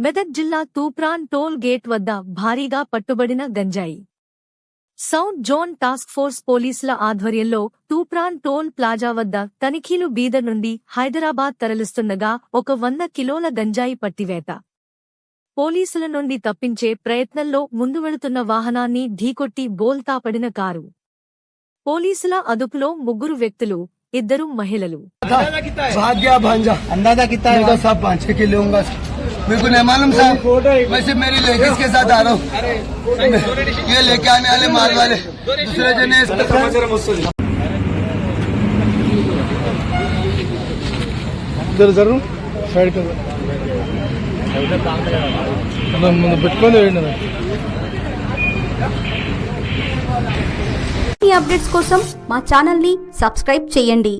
మెదక్ జిల్లా Toopran toll gate వద్ద భారీగా పట్టుబడిన గంజాయి. సౌత్ జోన్ టాస్క్ ఫోర్స్ పోలీసుల ఆధ్వర్యంలో తూప్రాన్ టోల్ ప్లాజా వద్ద తనిఖీలు బీదర్ నుండి హైదరాబాద్ తరలిస్తుండగా ఒక వంద కిలోల గంజాయి పట్టివేత. పోలీసుల నుండి తప్పించే ప్రయత్నంలో ముందు వెళుతున్న వాహనాన్ని ఢీకొట్టి బోల్తాపడిన కారు. పోలీసుల అదుపులో ముగ్గురు వ్యక్తులు ఇద్దరు మహిళలు. भाग गया भांजा अंदाजा कितना मैं है तो सब पाँच छह किलो लूंगा मेरे को नहीं मालूम साहब मैं सिर्फ मेरी लेडीज के साथ आ रहा हूँ ये लेके आने वाले माल वाले दूसरे जने జర జరు సైడ్ కదా ముందు పెట్టుకొని వేయండి నాకు. ఈ అప్డేట్స్ కోసం మా ఛానల్ని సబ్స్క్రైబ్ చేయండి